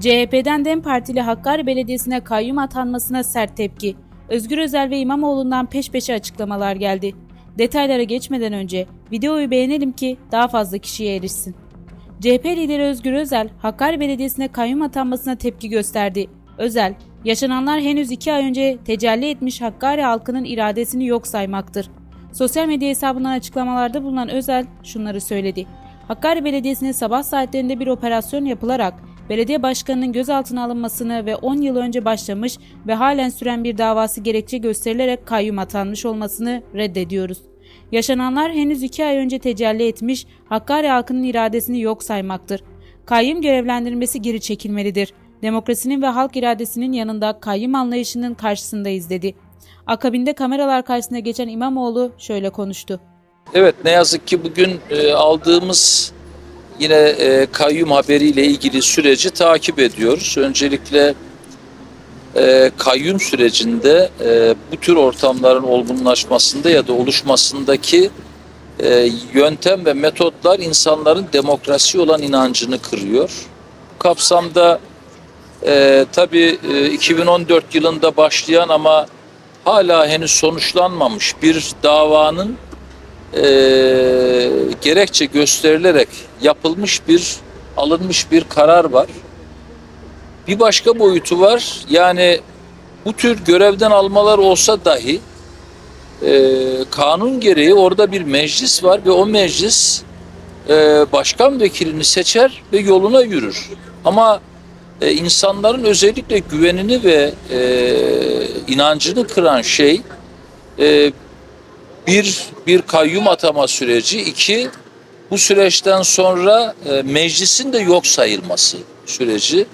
CHP'den DEM Partili Hakkari Belediyesi'ne kayyum atanmasına sert tepki. Özgür Özel ve İmamoğlu'ndan peş peşe açıklamalar geldi. Detaylara geçmeden önce videoyu beğenelim ki daha fazla kişiye erişsin. CHP lideri Özgür Özel, Hakkari Belediyesi'ne kayyum atanmasına tepki gösterdi. Özel, yaşananlar henüz iki ay önce tecelli etmiş Hakkari halkının iradesini yok saymaktır. Sosyal medya hesabından açıklamalarda bulunan Özel şunları söyledi. Hakkari Belediyesi'ne sabah saatlerinde bir operasyon yapılarak belediye başkanının gözaltına alınmasını ve 10 yıl önce başlamış ve halen süren bir davası gerekçe gösterilerek kayyum atanmış olmasını reddediyoruz. Yaşananlar henüz 2 ay önce tecelli etmiş Hakkari halkının iradesini yok saymaktır. Kayyum görevlendirilmesi geri çekilmelidir. Demokrasinin ve halk iradesinin yanında kayyum anlayışının karşısındayız dedi. Akabinde kameralar karşısına geçen İmamoğlu şöyle konuştu. Evet ne yazık ki bugün e, aldığımız yine e, kayyum haberiyle ilgili süreci takip ediyoruz. Öncelikle e, kayyum sürecinde e, bu tür ortamların olgunlaşmasında ya da oluşmasındaki e, yöntem ve metotlar insanların demokrasi olan inancını kırıyor. Bu kapsamda e, tabii e, 2014 yılında başlayan ama hala henüz sonuçlanmamış bir davanın e, gerekçe gösterilerek yapılmış bir alınmış bir karar var. Bir başka boyutu var. Yani bu tür görevden almalar olsa dahi e, kanun gereği orada bir meclis var ve o meclis e, başkan vekilini seçer ve yoluna yürür. Ama e, insanların özellikle güvenini ve e, inancını kıran şey e, bir bir kayyum atama süreci, iki bu süreçten sonra e, meclisin de yok sayılması süreci.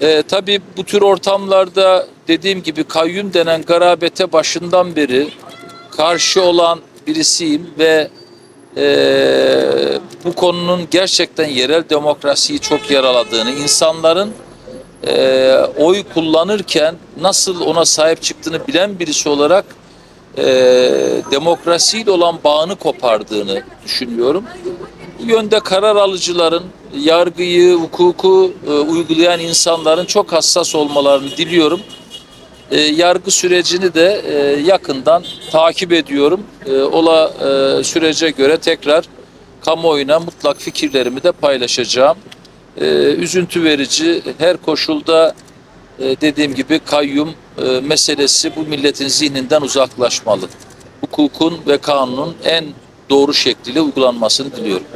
E, tabii bu tür ortamlarda dediğim gibi kayyum denen garabete başından beri karşı olan birisiyim ve e, bu konunun gerçekten yerel demokrasiyi çok yaraladığını, insanların e, oy kullanırken nasıl ona sahip çıktığını bilen birisi olarak e, demokrasiyle olan bağını kopardığını düşünüyorum. Bu yönde karar alıcıların, yargıyı, hukuku e, uygulayan insanların çok hassas olmalarını diliyorum. E, yargı sürecini de e, yakından takip ediyorum. E, ola e, sürece göre tekrar kamuoyuna mutlak fikirlerimi de paylaşacağım. E, üzüntü verici her koşulda dediğim gibi kayyum e, meselesi bu milletin zihninden uzaklaşmalı. Hukukun ve kanunun en doğru şekliyle uygulanmasını diliyorum.